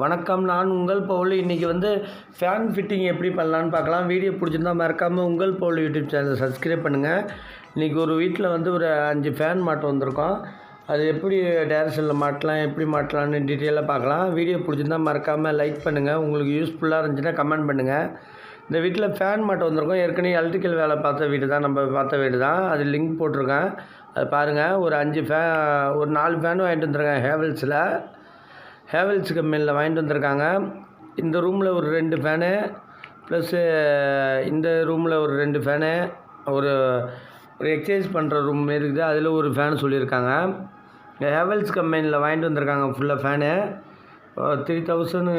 வணக்கம் நான் உங்கள் பவுல். இன்றைக்கி வந்து ஃபேன் ஃபிட்டிங் எப்படி பண்ணலான்னு பார்க்கலாம். வீடியோ பிடிச்சிருந்தா மறக்காமல் உங்கள் பவுல் யூடியூப் சேனலை சப்ஸ்கிரைப் பண்ணுங்கள் இன்றைக்கி ஒரு வீட்டில் வந்து ஒரு அஞ்சு ஃபேன் மாட்ட வந்திருக்கோம். அது எப்படி டேரக்ஷனில் மாட்டலாம் எப்படி மாட்டலாம்னு டீட்டெயிலாக பார்க்கலாம். வீடியோ பிடிச்சிருந்தா மறக்காமல் லைக் பண்ணுங்கள் உங்களுக்கு யூஸ்ஃபுல்லாக இருந்துச்சுன்னா கமெண்ட் பண்ணுங்கள் இந்த வீட்டில் ஃபேன் மாட்ட வந்திருக்கோம். ஏற்கனவே எலக்ட்ரிக்கல் வேலை பார்த்த வீடு தான். நம்ம பார்த்த வீடு தான். அது லிங்க் போட்டிருக்கேன். அது பாருங்கள் ஒரு அஞ்சு ஃபே ஒரு நாலு ஃபேன் வாங்கிட்டு வந்துருக்கேன் ஹேவல்ஸில் ஹேவல்ஸ் கம்பெனியில் வாங்கிட்டு வந்திருக்காங்க. இந்த ரூமில் ஒரு ரெண்டு ஃபேனு ப்ளஸ்ஸு இந்த ரூமில் ஒரு ரெண்டு ஃபேனு ஒரு ஒரு எக்ஸசைஸ் பண்ணுற ரூம் இருக்குது. அதில் ஒரு ஃபேன் சொல்லியிருக்காங்க. ஹேவல்ஸ் கம்பெனியில் வாங்கிட்டு வந்திருக்காங்க ஃபுல்லாக ஃபேனு த்ரீ தௌசண்ட்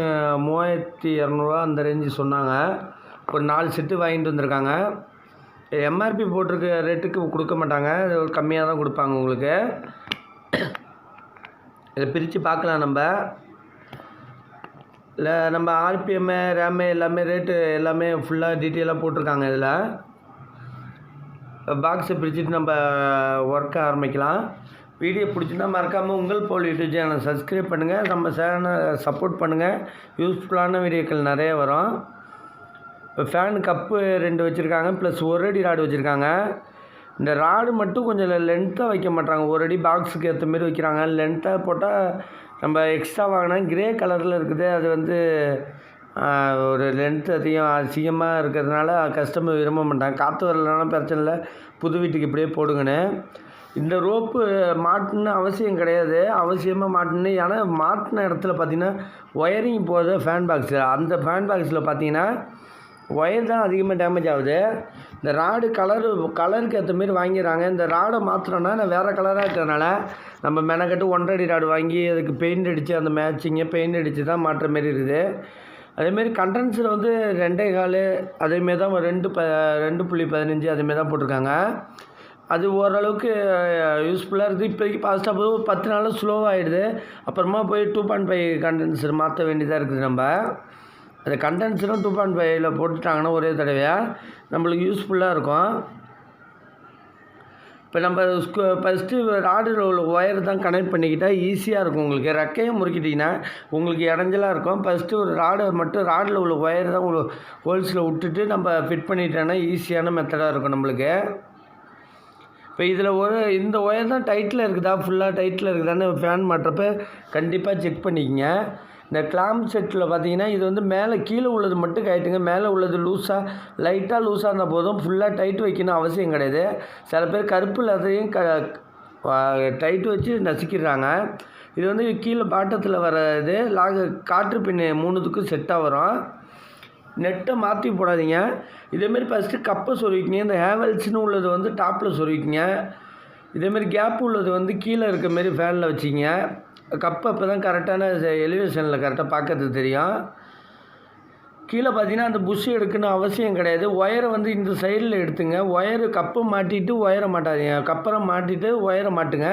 மூவாயிரத்தி இரநூறுவா அந்த ரேஞ்சு சொன்னாங்க. ஒரு நாலு செட்டு வாங்கிட்டு வந்திருக்காங்க. எம்ஆர்பி போட்டிருக்க ரேட்டுக்கு கொடுக்க மாட்டாங்க. ஒரு கம்மியாக தான் கொடுப்பாங்க உங்களுக்கு. இதை பிரித்து பார்க்கலாம் நம்ம. இல்லை நம்ம ஆர்பிஎம்மு ரேமு எல்லாமே ரேட்டு எல்லாமே ஃபுல்லாக டீட்டெயிலாக போட்டிருக்காங்க இதில். பாக்ஸை பிரிச்சுட்டு நம்ம ஒர்க்க ஆரம்பிக்கலாம். வீடியோ பிடிச்சிருந்தா மறக்காமல் உங்கள் போல் யூடியூப் சேனலை சப்ஸ்கிரைப் பண்ணுங்கள் நம்ம சேனலை சப்போர்ட் பண்ணுங்கள் யூஸ்ஃபுல்லான வீடியோக்கள் நிறைய வரும். இப்போ ஃபேன் கப்பு ரெண்டு வச்சுருக்காங்க ப்ளஸ் ஒரு அடி ராடு வச்சுருக்காங்க. இந்த ராடு மட்டும் கொஞ்சம் லென்த்தாக வைக்க மாட்டாங்க ஒரு அடி பாக்ஸுக்கு ஏற்ற மாரி வைக்கிறாங்க. லென்த்தாக போட்டால் நம்ம எக்ஸ்ட்ரா வாங்கினா கிரே கலரில் இருக்குது. அது வந்து ஒரு லென்த் அதிகம் அதிகமாக இருக்கிறதுனால கஸ்டமர் விரும்ப மாட்டாங்க. காற்று வரலனாலும் பிரச்சனை இல்லை. புது வீட்டுக்கு இப்படியே போடுங்கன்னு. இந்த ரோப்பு மாட்டணும்னு அவசியம் கிடையாது. அவசியமாக மாட்டணும் ஏன்னா மாட்டின இடத்துல பார்த்தீங்கன்னா ஒயரிங் போகிறது ஃபேன் பாக்ஸில் அந்த ஃபேன் பாக்ஸில் பார்த்தீங்கன்னா ஒயர் தான் அதிகமாக டேமேஜ் ஆகுது. இந்த ராடு கலரு கலருக்கு ஏற்ற மாரி வாங்கிடுறாங்க இந்த ராடை மாற்றுறோன்னா நான் வேறு கலராக இருக்கிறதுனால நம்ம மெனக்கட்டு ஒன்றரை ராடு வாங்கி அதுக்கு பெயிண்ட் அடித்து அந்த மேட்சிங்கை பெயிண்ட் அடித்து தான் மாற்ற மாரி இருக்குது. அதேமாரி கண்டன்சர் வந்து ரெண்டே கால் அதேமாரி தான் ரெண்டு ப ரெண்டு புள்ளி பதினஞ்சு அதேமாரி தான் போட்டிருக்காங்க. அது ஓரளவுக்கு யூஸ்ஃபுல்லாக இருக்குது. இப்போதைக்கு ஃபாஸ்ட்டாக போய் பத்து நாளில் ஸ்லோவாகிடுது அப்புறமா போய் டூ பாயிண்ட் ஃபைவ் கண்டென்சர் மாற்ற வேண்டியதாக இருக்குது நம்ம. அந்த கண்டென்சரும் டூ பாயிண்ட் ஃபைவ்ல போட்டுட்டாங்கன்னா ஒரே தடவையாக நம்மளுக்கு யூஸ்ஃபுல்லாக இருக்கும். இப்போ நம்ம ஸ்கூ ஃபஸ்ட்டு ராடில் உள்ள ஒயர் தான் கனெக்ட் பண்ணிக்கிட்டால் ஈஸியாக இருக்கும் உங்களுக்கு. ரெக்கையை முறுக்கிட்டிங்கன்னா உங்களுக்கு இடைஞ்சலாக இருக்கும். ஃபஸ்ட்டு ஒரு ராடை மட்டும் ராடில் உள்ள ஒயர் தான் உங்களுக்கு ஹோல்ஸில் விட்டுட்டு நம்ம ஃபிட் பண்ணிட்டோன்னா ஈஸியான மெத்தடாக இருக்கும் நம்மளுக்கு. இப்போ இதில் ஒரு இந்த ஒயர் தான் டைட்டில் இருக்குதா? ஃபுல்லாக டைட்டில் இருக்குதான்னு ஃபேன் மாட்டுறப்ப கண்டிப்பாக செக் பண்ணிக்கங்க. இந்த கிளாம் செட்டில் பார்த்தீங்கன்னா இது வந்து மேலே கீழே உள்ளது மட்டும் கயிட்டுங்க. மேலே உள்ளது லூஸாக லைட்டாக லூஸாக இருந்தால் போதும். ஃபுல்லாக டைட் வைக்கணும் அவசியம் கிடையாது. சில பேர் கருப்பு லதையும் க டைட் வச்சு நசுக்கிடுறாங்க. இது வந்து கீழே பாட்டத்தில் வர இது லாக காற்று பின்னு மூணுத்துக்கும் செட்டாக வரும். நெட்டை மாற்றி போடாதீங்க. இதேமாரி ஃபஸ்ட்டு கப்பை சொருவிக்கிங்க இந்த ஹேவல்ஸ்னு உள்ளது வந்து டாப்பில் சொருவிக்கிங்க இதேமாரி கேப் உள்ளது வந்து கீழே இருக்க மாரி ஃபேனில் வச்சிங்க கப்பு அப்போ தான் கரெக்டான எலிவேஷனில் கரெக்டாக பார்க்கறது தெரியும். கீழே பார்த்தீங்கன்னா அந்த புஷ் எடுக்கணும் அவசியம் கிடையாது. ஒயரை வந்து இந்த சைடில் எடுத்துங்க. ஒயரு கப்பை மாட்டிட்டு ஒயரை மாட்டாதீங்க. கப்பரை மாட்டிட்டு ஒயரை மாட்டுங்க.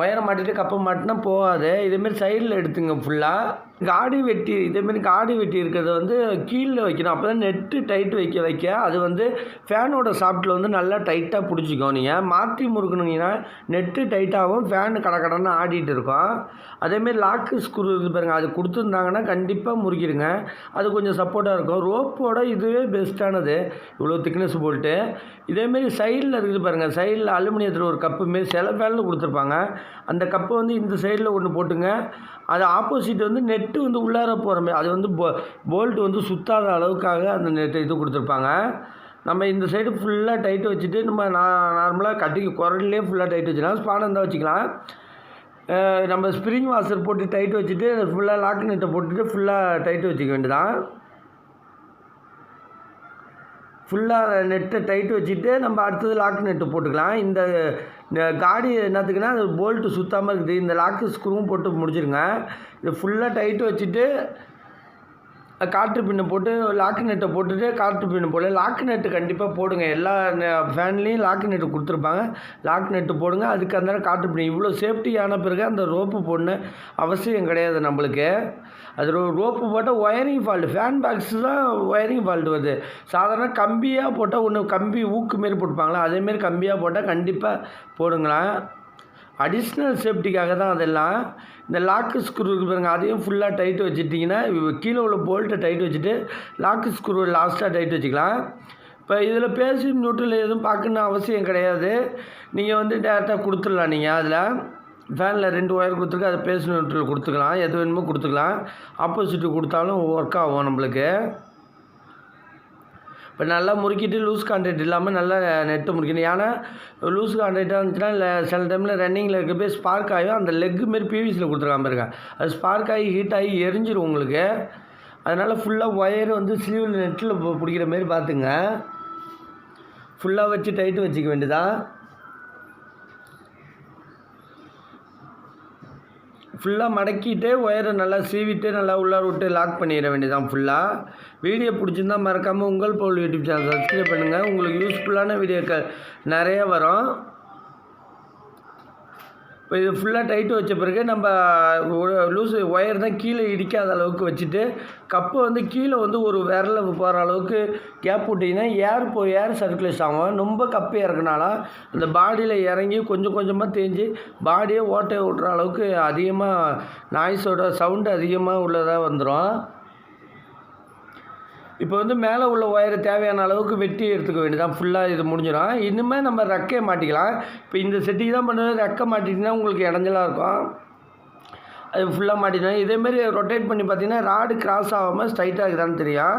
ஒயரை மாட்டிட்டு கப்பை மாட்டினா போகாது. இதேமாரி சைடில் எடுத்துங்க ஃபுல்லாக காடி வெட்டி இதேமாரி காடி வெட்டி இருக்கிறத வந்து கீழே வைக்கணும். அப்போ தான் நெட்டு டைட் வைக்க வைக்க அது வந்து ஃபேனோட சாஃப்ட்டில் வந்து நல்லா டைட்டாக பிடிச்சிக்கும். நீங்கள் மாற்றி முறுக்கணுங்கன்னா நெட்டு டைட்டாகவும் ஃபேனு கட கடன்னு ஆடிட்டு இருக்கும். அதேமாரி லாக்கு ஸ்க்ரூ இருக்குது பாருங்கள் அது கொடுத்துருந்தாங்கன்னா கண்டிப்பாக முறுக்கிடுங்க. அது கொஞ்சம் சப்போர்ட்டாக இருக்கும். ரோப்போட இதுவே பெஸ்ட்டானது இவ்வளோ திக்னஸ் போட்டு. இதேமாரி சைடில் இருக்குது பாருங்கள் சைடில் அலுமினியத்தில் ஒரு கப்பு மாரி சில ஃபேனில் கொடுத்துருப்பாங்க. அந்த கப்பை வந்து இந்த சைடில் ஒன்று போட்டுங்க. அது ஆப்போசிட் வந்து நெட் நெட்டு வந்து உள்ளார போகிற மாதிரி அது வந்து போ போல்ட் வந்து சுத்தாத அளவுக்காக அந்த நெட்டு இது கொடுத்துருப்பாங்க. நம்ம இந்த சைடு ஃபுல்லாக டைட் வச்சுட்டு நம்ம நான் நார்மலாக கட்டி குரல்லே ஃபுல்லாக டைட் வச்சுக்கலாம் ஸ்பான் இருந்தால் வச்சுக்கலாம். நம்ம ஸ்ப்ரிங் வாஷர் போட்டு டைட் வச்சுட்டு ஃபுல்லாக லாக் நெட்டை போட்டுட்டு ஃபுல்லாக டைட் வச்சுக்க வேண்டியதான் ஃபுல்லாக நெட்டை டைட் வச்சுட்டு நம்ம அடுத்தது லாக் நெட்டு போட்டுக்கலாம். இந்த காடி என்னத்துக்குன்னா அது போல்ட்டு சுத்தாமல் இருக்குது. இந்த லாக்கு ஸ்க்ரூவும் போட்டு முடிச்சிருங்க. இது ஃபுல்லாக டைட்டு வச்சுட்டு காற்று பின்னு போட்டு லாக்கு நெட்டை போட்டுட்டு காற்று பின்னு போடல. லாக்கு நெட்டு கண்டிப்பாக போடுங்க. எல்லா ஃபேன்லேயும் லாக்கு நெட்டு கொடுத்துருப்பாங்க. லாக் நெட்டு போடுங்க. அதுக்கு அந்த காற்று பின்னு. இவ்வளோ சேஃப்டியான பிறகு அந்த ரோப்பு போடணும் அவசியம் கிடையாது நம்மளுக்கு. அது ரோ ரோப்பு போட்டால் ஒயரிங் ஃபால்ட்டு ஃபேன் பாக்ஸ் தான் ஒயரிங் ஃபால்ட் வருது. சாதாரண கம்பியாக போட்டால் ஒன்று கம்பி ஊக்கு மாரி போட்டுப்பாங்களா? அதேமாரி கம்பியாக போட்டால் கண்டிப்பாக போடுங்களேன். அடிஷ்னல் சேஃப்டிக்காக தான் அதெல்லாம். இந்த லாக்கு ஸ்க்ரூ இருக்கு பாருங்க அதையும் ஃபுல்லாக டைட்டு வச்சுட்டிங்கன்னா கீழே உள்ள போல்ட்டை டைட் வச்சுட்டு லாக்கு ஸ்க்ரூ லாஸ்ட்டாக டைட் வச்சுக்கலாம். இப்போ இதில் பேசி நியூட்ரல் எதுவும் பார்க்கணுன்னு அவசியம் கிடையாது. நீங்கள் வந்து டேரெக்டாக கொடுத்துடலாம் நீங்கள் அதில். ஃபேனில் ரெண்டு ஒயர் கொடுத்துருக்கு அதை பேசி நியூட்ரல் கொடுத்துக்கலாம். எது வேணுமோ கொடுத்துக்கலாம். ஆப்போசிட்டு கொடுத்தாலும் ஒர்க் ஆகும் நம்மளுக்கு. இப்போ நல்லா முறுக்கிட்டு லூஸ் கான்ட்ராக்ட் இல்லாமல் நல்லா நெட்டு முறுக்கணும் ஏன்னா லூஸ் கான்ட்ராக்டாக இருந்துச்சுன்னா இல்லை சில டைமில் ரன்னிங்கில் இருக்க போய் ஸ்பார்க் ஆகும் அந்த லெக்கு மாரி பிவிசியில் கொடுத்துருக்காம இருக்கேன் அது ஸ்பார்க் ஆகி ஹீட் ஆகி எரிஞ்சிடும் உங்களுக்கு. அதனால் ஃபுல்லாக ஒயர் வந்து ஸ்லீவில் நெட்டில் பிடிக்கிற மாரி பார்த்துங்க. ஃபுல்லாக வச்சு டைட்டு வச்சுக்க வேண்டியதான் ஃபுல்லாக மடக்கிட்டு ஒயரை நல்லா சீவிட்டு நல்லா உள்ளார விட்டு லாக் பண்ணிட வேண்டியதான் ஃபுல்லாக வீடியோ பிடிச்சிருந்தா மறக்காமல் உங்கள் போல் யூடியூப் சேனல் சப்ஸ்கிரைப் பண்ணுங்கள் உங்களுக்கு யூஸ்ஃபுல்லான வீடியோக்கள் நிறைய வரும். இப்போ இது ஃபுல்லாக டைட்டு வச்ச பிறகு நம்ம லூஸு ஒயர் தான் கீழே இடிக்காத அளவுக்கு வச்சுட்டு கப்பு வந்து கீழே வந்து ஒரு விரல போகிற அளவுக்கு கேப் விட்டிங்கன்னா ஏர் போ ஏர் சர்க்குலேஷன் ஆகும். ரொம்ப கப்பு இறக்குனால அந்த பாடியில் இறங்கி கொஞ்சம் கொஞ்சமாக தேஞ்சு பாடியே ஓட்டை விட்ற அளவுக்கு அதிகமாக நாய்ஸோட சவுண்டு அதிகமாக உள்ளதாக வந்துடும் இப்போ வந்து மேலே உள்ள ஒயரை தேவையான அளவுக்கு வெட்டி எடுத்துக்க வேண்டியதான் ஃபுல்லாக இது முடிஞ்சிடும். இனிமேல் நம்ம ரெக்கையை மாட்டிக்கலாம். இப்போ இந்த செட்டிங் தான் பண்ணுறது. ரெக்கை மாட்டிட்டுனா உங்களுக்கு இடைஞ்சலாக இருக்கும். அது ஃபுல்லாக மாட்டிக்கலாம் இதேமாரி ரொட்டேட் பண்ணி பார்த்தீங்கன்னா ராடு கிராஸ் ஆகாமல் ஸ்ட்ரைட்டாக இருக்குதான்னு தெரியும்.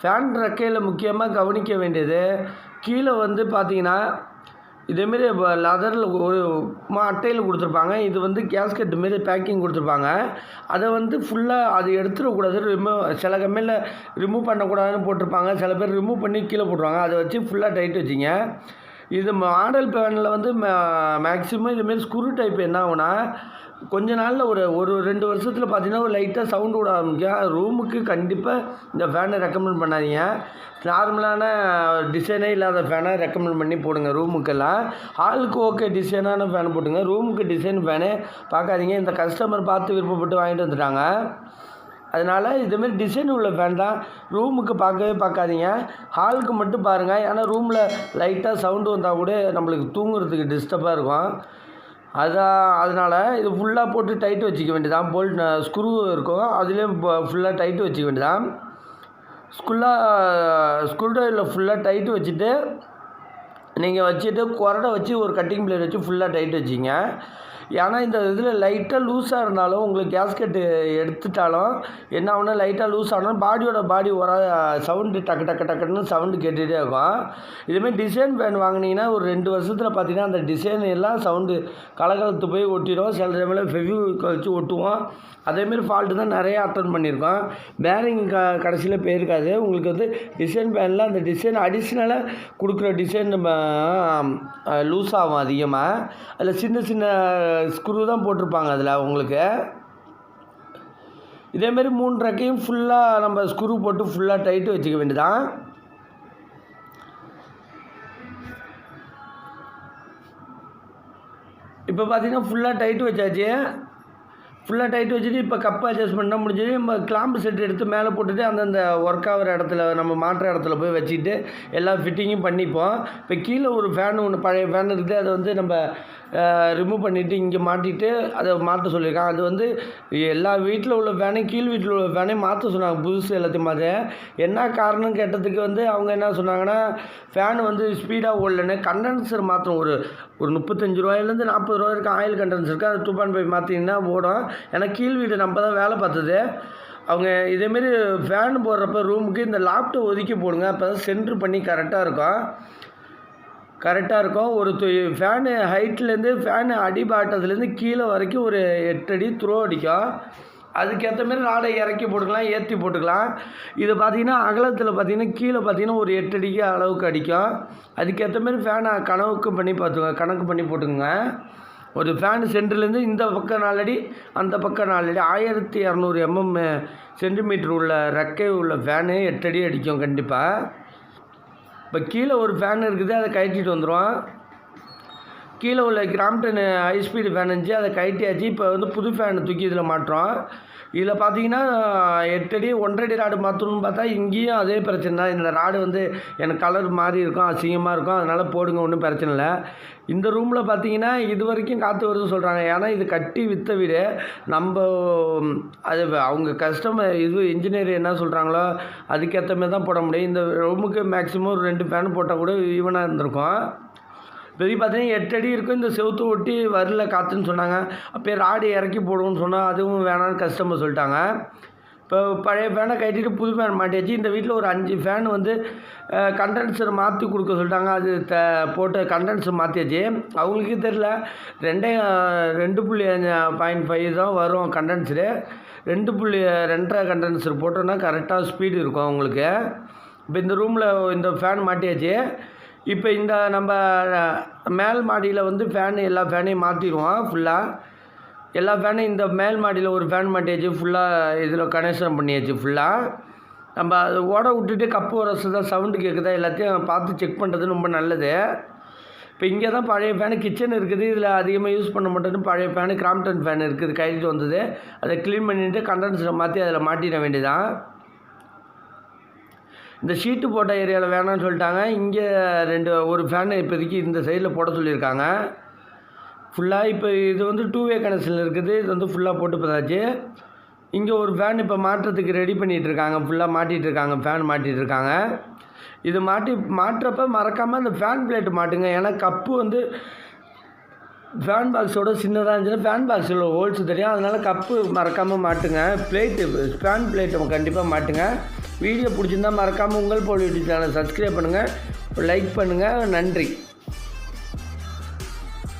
ஃபேன் ரெக்கையில் முக்கியமாக கவனிக்க வேண்டியது கீழே வந்து பார்த்திங்கன்னா இதேமாரி லெதரில் ஒரு மா அட்டையில் கொடுத்துருப்பாங்க. இது வந்து கேஸ்கெட் மாரி பேக்கிங் கொடுத்துருப்பாங்க. அதை வந்து ஃபுல்லாக அது எடுத்துடக்கூடாது ரிமூவ் சில கம்மியில் ரிமூவ் பண்ணக்கூடாதுன்னு போட்டிருப்பாங்க. சில பேர் ரிமூவ் பண்ணி கீழே போட்டுருவாங்க. அதை வச்சு ஃபுல்லாக டைட் வச்சிங்க. இது மாடல் பேனில் வந்து மேக்ஸிமம் இதுமாரி ஸ்க்ரூ டைப் என்ன ஆகுனா கொஞ்ச நாளில் ஒரு ஒரு ரெண்டு வருஷத்தில் பார்த்தீங்கன்னா ஒரு லைட்டாக சவுண்டு விட ஆரம்பிக்கும். ரூமுக்கு கண்டிப்பாக இந்த ஃபேனை ரெக்கமெண்ட் பண்ணாதீங்க. நார்மலான டிசைனே இல்லாத ஃபேனை ரெக்கமெண்ட் பண்ணி போடுங்க ரூமுக்கெல்லாம் ஹாலுக்கு ஓகே டிசைனான ஃபேன் போட்டுங்க. ரூமுக்கு டிசைன் ஃபேனே பார்க்காதீங்க இந்த கஸ்டமர் பார்த்து விருப்பப்பட்டு வாங்கிட்டு வந்துட்டாங்க. அதனால் இதுமாரி டிசைன் உள்ள ஃபேன் தான். ரூமுக்கு பார்க்கவே பார்க்காதீங்க. ஹாலுக்கு மட்டும் பாருங்கள் ஏன்னா ரூமில் லைட்டாக சவுண்டு வந்தால் கூட நம்மளுக்கு தூங்குறதுக்கு டிஸ்டர்பாக இருக்கும். அதான் அதனால் இது ஃபுல்லாக போட்டு டைட்டு வச்சுக்க வேண்டியதான் போல்ட் ஸ்க்ரூ இருக்கும். அதுலேயும் ஃபுல்லாக டைட்டு வச்சுக்க வேண்டியதான் ஸ்குல்லாக ஸ்க்ரூ ட்ரைவரில் ஃபுல்லாக டைட்டு வச்சுட்டு நீங்கள் வச்சுட்டு குரடை வச்சு ஒரு கட்டிங் பிளேட் வச்சு ஃபுல்லாக டைட் வச்சிங்க. ஏன்னா இந்த இதில் லைட்டாக லூஸாக இருந்தாலும் உங்களுக்கு கேஸ்கெட்டு எடுத்துட்டாலும் என்ன ஆகுனா லைட்டாக லூஸ் ஆனாலும் பாடியோட பாடி வர சவுண்டு டக்கு டக்கு டக்குன்னு சவுண்டு கேட்டுகிட்டே இருக்கும். இதுமாரி டிசைன் பேன் வாங்கினீங்கன்னா ஒரு ரெண்டு வருஷத்தில் பார்த்தீங்கன்னா அந்த டிசைன் எல்லாம் சவுண்டு கலகலத்து போய் ஒட்டிடும். சில டைமில் ஃபெவி வச்சு ஒட்டுவோம். அதேமாரி ஃபால்ட்டு தான் நிறைய அட்டன் பண்ணியிருக்கோம். பேரிங் க கடைசியில் போயிருக்காது. உங்களுக்கு வந்து டிசைன் பேனில் அந்த டிசைன் அடிஷ்னலாக கொடுக்குற டிசைன் நம்ம லூஸ் ஆகும் அதிகமாக அதில் சின்ன சின்ன ஸ்க்ரூ தான் போட்டிருப்பாங்க அதில் உங்களுக்கு. இதேமாரி மூணு ரெக்கையும் ஃபுல்லாக நம்ம ஸ்க்ரூ போட்டு ஃபுல்லாக டைட்டு வச்சுக்க வேண்டியதான் இப்போ பார்த்தீங்கன்னா ஃபுல்லாக டைட்டு வச்சாச்சு. ஃபுல்லாக டைட் வச்சுட்டு இப்போ கப்பு அட்ஜஸ்ட் பண்ணால் முடிஞ்சது நம்ம கிளாம்பு செட் எடுத்து மேலே போட்டுட்டு அந்தந்த ஒர்க் ஆகிற இடத்துல நம்ம மாற்ற இடத்துல போய் வச்சுட்டு எல்லா ஃபிட்டிங்கும் பண்ணிப்போம். இப்போ கீழே ஒரு ஃபேன் ஒன்று பழைய ஃபேன் இருக்குது அதை வந்து நம்ம ரிமூவ் பண்ணிவிட்டு இங்கே மாட்டிட்டு அதை மாற்ற சொல்லியிருக்கான் அது வந்து எல்லா வீட்டில் உள்ள ஃபேனையும் கீழ் வீட்டில் உள்ள ஃபேனையும் மாற்ற சொன்னாங்க புதுசு எல்லாத்தையும் மாற்ற என்ன காரணம் கேட்டதுக்கு வந்து அவங்க என்ன சொன்னாங்கன்னா ஃபேன் வந்து ஸ்பீடாக ஓடலன்னு கண்டென்சர் மாற்றணும் ஒரு ஒரு முப்பத்தஞ்சு ரூபாயிலேருந்து நாற்பது ரூபா வரைக்கும் ஆயில் கண்டென்சர் இருக்குது அது டூ பாயிண்ட் ஃபைவ் மாற்றிங்கன்னா ஓடும். ஏன்னா கீழ் வீடு நம்ம தான் வேலை பார்த்தது. அவங்க இதேமாரி ஃபேன் போடுறப்ப ரூமுக்கு இந்த லாப்டை ஒதுக்கி போடுங்க. அப்போ தான் சென்ட்ரு பண்ணி கரெக்டாக இருக்கும். கரெக்டாக இருக்கும். ஒரு ஃபேனு ஹைட்லேருந்து ஃபேனு அடிபாட்டத்துலேருந்து கீழே வரைக்கும் ஒரு எட்டு அடி த்ரோ அடிக்கும். அதுக்கேற்ற மாரி ராடை இறக்கி போட்டுக்கலாம் ஏற்றி போட்டுக்கலாம். இது பார்த்திங்கன்னா அகலத்தில் பார்த்திங்கன்னா கீழே பார்த்திங்கன்னா ஒரு எட்டு அடிக்கு அளவுக்கு அடிக்கும். அதுக்கேற்ற மாரி ஃபேனை கணக்கு பண்ணி பார்த்துங்க கணக்கு பண்ணி போட்டுக்கோங்க. ஒரு ஃபேனு சென்டர்லேருந்து இந்த பக்கம் நாலடி அந்த பக்கம் நாலடி. ஆயிரத்தி இரநூறு எம்எம் சென்டிமீட்டர் உள்ள ரெக்கை உள்ள ஃபேனு எட்டடி அடிக்கும் கண்டிப்பாக இப்போ கீழே ஒரு ஃபேன் இருக்குது அதை கழட்டிட்டு வந்துடுவோம் கீழே உள்ள கிராம்டன் ஹைஸ்பீடு ஃபேன் இருந்துச்சு அதை கழட்டியாச்சு. இப்போ வந்து புது ஃபேனை தூக்கி இதில் மாட்டுறோம் இதில் பார்த்தீங்கன்னா எட்டடி ஒன்றடி ராடு மாற்றணும்னு பார்த்தா இங்கேயும் அதே பிரச்சனை தான். இந்த ராடு வந்து எனக்கு கலர் மாறி இருக்கும் அசிங்கமாக இருக்கும். அதனால் போடுங்க ஒன்றும் பிரச்சனை இல்லை. இந்த ரூமில் பார்த்தீங்கன்னா இது வரைக்கும் காற்று வருதுன்னு சொல்கிறாங்க ஏன்னா இது கட்டி விற்ற வீடு. நம்ம அது அவங்க கஸ்டமர் இது இன்ஜினியர் என்ன சொல்கிறாங்களோ அதுக்கேற்ற மாதிரி தான் போட முடியும். இந்த ரூமுக்கு மேக்ஸிமம் ஒரு ரெண்டு ஃபேன் போட்டால் கூட ஈவனாக இருந்திருக்கும். பெரிய பார்த்தீங்கன்னா எட்டு அடி இருக்கும். இந்த செவுத்து ஒட்டி வரல காற்றுன்னு சொன்னாங்க. அப்போ ராடு இறக்கி போடுவோம்னு சொன்னால் அதுவும் வேணாம்னு கஸ்டமர் சொல்லிட்டாங்க. இப்போ பழைய ஃபேனை கட்டிட்டு புது ஃபேன் மாட்டியாச்சு. இந்த வீட்டில் ஒரு அஞ்சு ஃபேன் வந்து கண்டென்சர் மாற்றி கொடுக்க சொல்லிட்டாங்க. அது த போட்டு கண்டென்சர் மாற்றியாச்சு அவங்களுக்கே தெரில ரெண்டே ரெண்டு புள்ளி பாயிண்ட் ஃபைவ் தான் வரும் கண்டென்சரு ரெண்டு புள்ளி ரெண்டரை கண்டென்சர் போட்டோன்னா கரெக்டாக ஸ்பீடு இருக்கும் அவங்களுக்கு. இப்போ இந்த ரூமில் இந்த ஃபேன் மாட்டியாச்சு. இப்போ இந்த நம்ம மேல் மாடியில் வந்து ஃபேனு எல்லா ஃபேனையும் மாற்றிடுவோம் ஃபுல்லாக எல்லா ஃபேனும் இந்த மேல் மாடியில் ஒரு ஃபேன் மாட்டியாச்சு ஃபுல்லாக இதில் கனெக்ஷன் பண்ணியாச்சு ஃபுல்லாக நம்ம அதை ஓட விட்டுட்டு கப்பு உரசுதா சவுண்டு கேட்குதா எல்லாத்தையும் பார்த்து செக் பண்ணுறது ரொம்ப நல்லது. இப்போ இங்கே தான் பழைய ஃபேனு கிச்சன் இருக்குது இதில் அதிகமாக யூஸ் பண்ண மாட்டேன்னு பழைய ஃபேனு கிராம்டன் ஃபேன் இருக்குது கைட்டு வந்தது அதை க்ளீன் பண்ணிவிட்டு கண்டென்சரை மாற்றி அதில் மாட்டிட வேண்டியதான் இந்த ஷீட்டு போட்ட ஏரியாவில் வேணாம்னு சொல்லிட்டாங்க. இங்கே ரெண்டு ஒரு ஃபேனு இப்போதைக்கு இந்த சைடில் போட சொல்லியிருக்காங்க. ஃபுல்லாக இப்போ இது வந்து டூ வே கனெக்ஷனில் இருக்குது. இது வந்து ஃபுல்லாக போட்டு பார்த்தாச்சு. இங்கே ஒரு ஃபேன் இப்போ மாற்றுறதுக்கு ரெடி பண்ணிகிட்ருக்காங்க ஃபுல்லாக மாட்டிகிட்டு இருக்காங்க. ஃபேன் மாட்டிகிட்டு இருக்காங்க. இது மாட்டி மாட்டுறப்ப மறக்காமல் அந்த ஃபேன் பிளேட் மாட்டுங்க. ஏன்னா கப்பு வந்து ஃபேன் பாக்ஸோட சின்னதாக இருந்துச்சுன்னா ஃபேன் பாக்ஸில் ஹோல்ஸ் தெரியும். அதனால் கப்பு மறக்காமல் மாட்டுங்க. பிளேட்டு ஃபேன் பிளேட்டை கண்டிப்பாக மாட்டுங்க. வீடியோ பிடிச்சிருந்தா மறக்காமல் உங்கள் போல் சேனலை சப்ஸ்கிரைப் பண்ணுங்கள் லைக் பண்ணுங்கள் நன்றி.